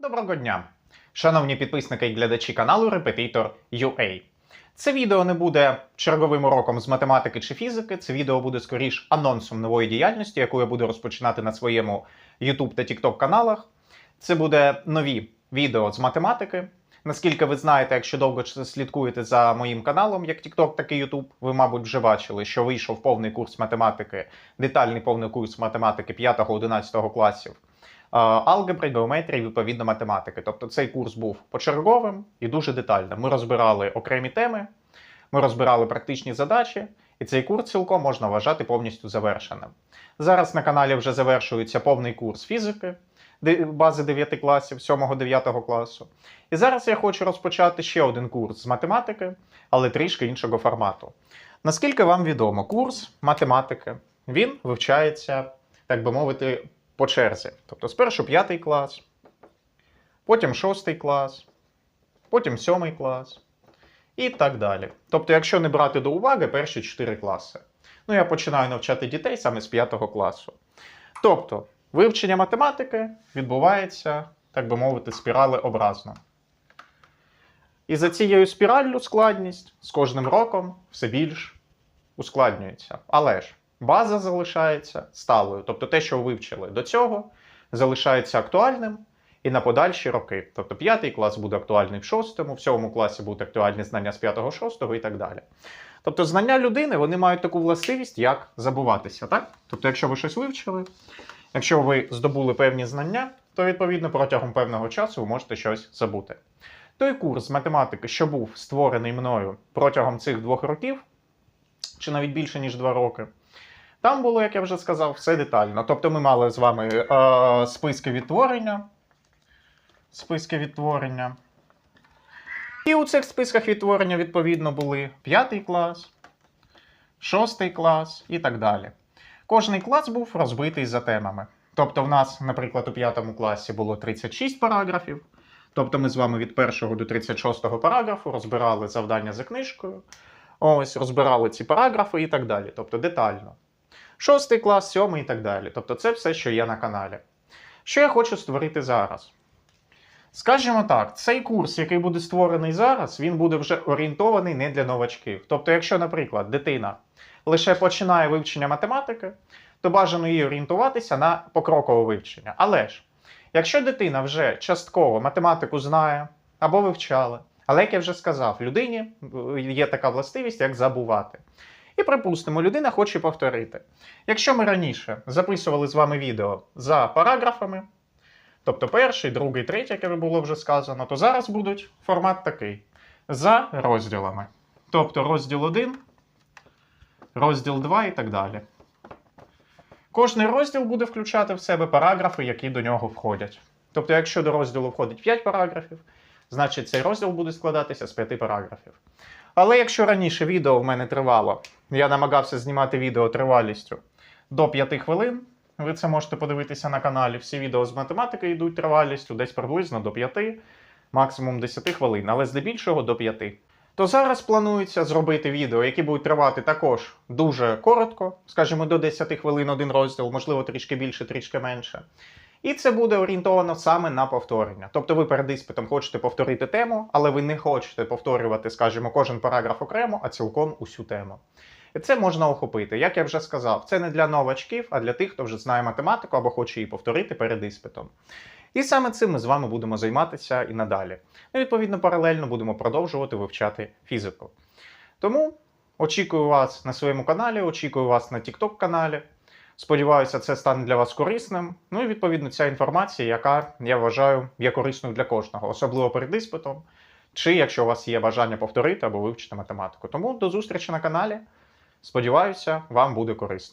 Доброго дня, шановні підписники і глядачі каналу Repetitor.ua. Це відео не буде черговим уроком з математики чи фізики. Це відео буде скоріш анонсом нової діяльності, яку я буду розпочинати на своєму YouTube та TikTok каналах. Це буде нові відео з математики. Наскільки ви знаєте, якщо довго слідкуєте за моїм каналом, як TikTok, так і YouTube, ви, мабуть, вже бачили, що вийшов повний курс математики, детальний повний курс математики 5-11 класів алгебри, геометрії, відповідно математики. Тобто цей курс був почерговим і дуже детальним. Ми розбирали окремі теми, ми розбирали практичні задачі, і цей курс цілком можна вважати повністю завершеним. Зараз на каналі вже завершується повний курс фізики, бази 9 класів, 7-9 класу. І зараз я хочу розпочати ще один курс з математики, але трішки іншого формату. Наскільки вам відомо, курс математики він вивчається, так би мовити, по черзі. Тобто спершу 5 клас, потім 6 клас, потім 7 клас і так далі. Тобто, якщо не брати до уваги перші 4 класи. Ну, я починаю навчати дітей саме з 5 класу. Тобто, вивчення математики відбувається, так би мовити, спіралеобразно. І за цією спіраллю складність з кожним роком все більш ускладнюється. Але ж база залишається сталою. Тобто те, що вивчили до цього, залишається актуальним і на подальші роки. Тобто п'ятий клас буде актуальний в шостому, в сьомому класі будуть актуальні знання з п'ятого, шостого і так далі. Тобто знання людини вони мають таку властивість, як забуватися. Так? Тобто, якщо ви щось вивчили, якщо ви здобули певні знання, то відповідно протягом певного часу ви можете щось забути. Той курс математики, що був створений мною протягом цих двох років, чи навіть більше, ніж два роки, там було, як я вже сказав, все детально. Тобто ми мали з вами е, списки відтворення. Списки відтворення. І у цих списках відтворення, відповідно, були 5 клас, 6 клас і так далі. Кожний клас був розбитий за темами. Тобто, в нас, наприклад, у 5 класі було 36 параграфів. Тобто ми з вами від 1 до 36 параграфу розбирали завдання за книжкою. Ось, розбирали ці параграфи і так далі. Тобто детально. Шостий клас, сьомий і так далі. Тобто це все, що є на каналі. Що я хочу створити зараз? Скажімо так, цей курс, який буде створений зараз, він буде вже орієнтований не для новачків. Тобто, якщо, наприклад, дитина лише починає вивчення математики, то бажано їй орієнтуватися на покрокове вивчення. Але ж, якщо дитина вже частково математику знає або вивчала, але як я вже сказав, людині е, є така властивість, як забувати. І припустимо, людина хоче повторити. Якщо ми раніше записували з вами відео за параграфами, тобто перший, другий, третій, як було вже сказано, то зараз будуть формат такий: за розділами. Тобто розділ 1, розділ 2 і так далі. Кожний розділ буде включати в себе параграфи, які до нього входять. Тобто, якщо до розділу входить 5 параграфів, значить цей розділ буде складатися з 5 параграфів. Але якщо раніше відео в мене тривало, я намагався знімати відео тривалістю до 5 хвилин, ви це можете подивитися на каналі. Всі відео з математики йдуть тривалістю десь приблизно до 5, максимум 10 хвилин, але здебільшого до 5. То зараз планується зробити відео, які будуть тривати також дуже коротко, скажімо, до 10 хвилин один розділ, можливо, трішки більше, трішки менше. І це буде орієнтовано саме на повторення. Тобто ви перед іспитом хочете повторити тему, але ви не хочете повторювати, скажімо, кожен параграф окремо, а цілком усю тему. І це можна охопити. Як я вже сказав, це не для новачків, а для тих, хто вже знає математику або хоче її повторити перед іспитом. І саме цим ми з вами будемо займатися і надалі. Ну, відповідно, паралельно будемо продовжувати вивчати фізику. Тому очікую вас на своєму каналі, очікую вас на TikTok каналі. Сподіваюся, це стане для вас корисним. Ну і відповідно ця інформація, яка я вважаю є корисною для кожного, особливо перед іспитом, чи якщо у вас є бажання повторити або вивчити математику. Тому до зустрічі на каналі. Сподіваюся, вам буде корисно.